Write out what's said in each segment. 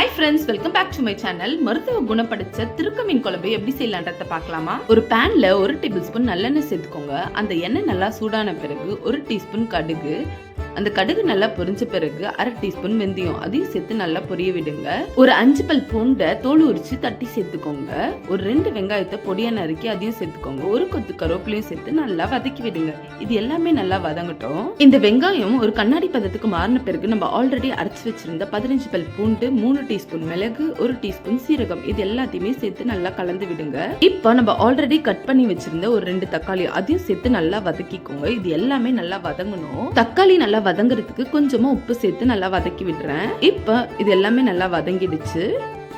Hi friends welcome back to my channel மருத்துவ குணப்படுத்த திருக்க மீன் குழம்பு எப்படி செய்யலான்றத பார்க்கலாமா? ஒரு பேன்ல ஒரு டேபிள் ஸ்பூன் நல்லெண்ணெய் சேர்த்துக்கோங்க. அந்த எண்ணெய் நல்லா சூடான பிறகு ஒரு டீஸ்பூன் கடுகு அந்த கடுகு நல்லா பொரிஞ்ச பிறகு அரை டீஸ்பூன் வெந்தயம் அதையும் சேர்த்து நல்லா பொரிய விடுங்க. ஒரு அஞ்சு பல் பூண்டை தோல் உரிச்சு தட்டி சேர்த்துக்கோங்க. ஒரு ரெண்டு வெங்காயத்தை பொடியா நறுக்கி அதையும் சேர்த்துக்கோங்க. ஒரு கொத்து கருவேப்பிலையும் சேர்த்து நல்லா வதக்கி விடுங்க. இது எல்லாமே நல்லா வதங்கட்டும். இந்த வெங்காயம் ஒரு கண்ணாடி பதத்துக்கு மாறின பிறகு நம்ம ஆல்ரெடி அரைச்சு வச்சிருந்த பதினஞ்சு பல் பூண்டு மூணு டீஸ்பூன் மிளகு ஒரு டீஸ்பூன் சீரகம் இது எல்லாத்தையுமே சேர்த்து நல்லா கலந்து விடுங்க. இப்போ நம்ம ஆல்ரெடி கட் பண்ணி வச்சிருந்த ஒரு ரெண்டு தக்காளி அதையும் சேர்த்து நல்லா வதக்கிக்கோங்க. இது எல்லாமே நல்லா வதங்கணும். தக்காளி நல்லா வதங்குறதுக்கு கொஞ்சமா உப்பு சேர்த்து நல்லா வதக்கி விடுறேன். இப்போ இது எல்லாமே நல்லா வதங்கிடுச்சு.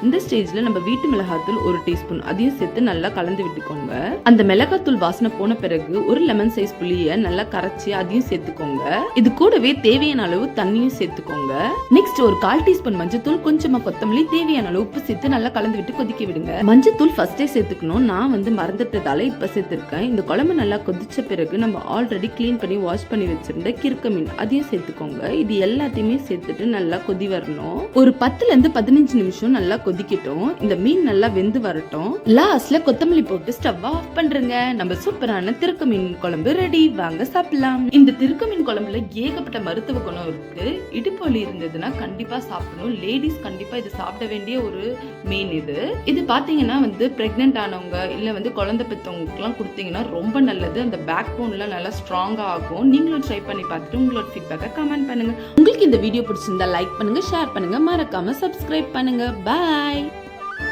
இந்த ஸ்டேஜ்ல நம்ம வீட்டு மிளகாத்தூள் ஒரு டீஸ்பூன் அதையும் சேர்த்து நல்லா கலந்து விட்டுக்கோங்க. அந்த மிளகாத்தூள் வாசனை போன பிறகு ஒரு லெமன் சைஸ் புளிய நல்லா கரைச்சி அதையும் சேர்த்துக்கோங்க. இது கூடவே தேவையான அளவு தண்ணியும் சேர்த்துக்கோங்க. நெக்ஸ்ட் ஒரு கால் டீஸ்பூன் மஞ்சத்தூள் கொஞ்சமா கொத்தமல்லி தேவையான அளவு உப்பு சேர்த்து நல்லா கலந்து விட்டு கொதிக்க விடுங்க. மஞ்சத்தூள் ஃபர்ஸ்டே சேர்த்துக்கணும். நான் வந்து மறந்துட்டதால இப்ப சேர்த்திருக்கேன். இந்த குழம்பு நல்லா கொதிச்ச பிறகு நம்ம ஆல்ரெடி க்ளீன் பண்ணி வாஷ் பண்ணி வச்சிருந்த கிறுக்க மீன் அதையும் சேர்த்துக்கோங்க. இது எல்லாத்தையுமே சேர்த்துட்டு நல்லா கொதி வரணும். ஒரு பத்துல இருந்து பதினஞ்சு நிமிஷம் நல்லா கொதிக்கட்டும். இந்த மீன் நல்லா வெந்து வரட்டும். லாஸ்ட்ல கொத்தமல்லி போட்டு ஸ்டவ் ஆஃப் பண்றேங்க. நம்ம சூப்பரான திருக்கு மீன் குழம்பு ரெடி வாங்க சாப்பிடலாம். இந்த திருக்கு மீன் குழம்புல ஏகப்பட்ட மருத்துவ குணம் இருக்கு. இடுப்பு வலி இருந்ததுன்னா கண்டிப்பா சாப்பிடணும். லேடிஸ் கண்டிப்பா இது சாப்பிட வேண்டிய ஒரு மீன் இது. இது பாத்தீங்கன்னா வந்து பிரெக்னென்ட் ஆனவங்க இல்ல வந்து குழந்தை பெற்றவங்களுக்குலாம் கொடுத்தீங்கன்னா ரொம்ப நல்லது. அந்த பேக் போன்லாம் நல்லா ஸ்ட்ராங்கா ஆகும். நீங்களும் ட்ரை பண்ணி பார்த்துட்டு உங்களோட ஃபீட்பேக்கை கமெண்ட் பண்ணுங்க. உங்களுக்கு இந்த வீடியோ பிடிச்சிருந்தா லைக் பண்ணுங்க ஷேர் பண்ணுங்க. மறக்காம சப்ஸ்கிரைப் பண்ணுங்க. பாய் bye.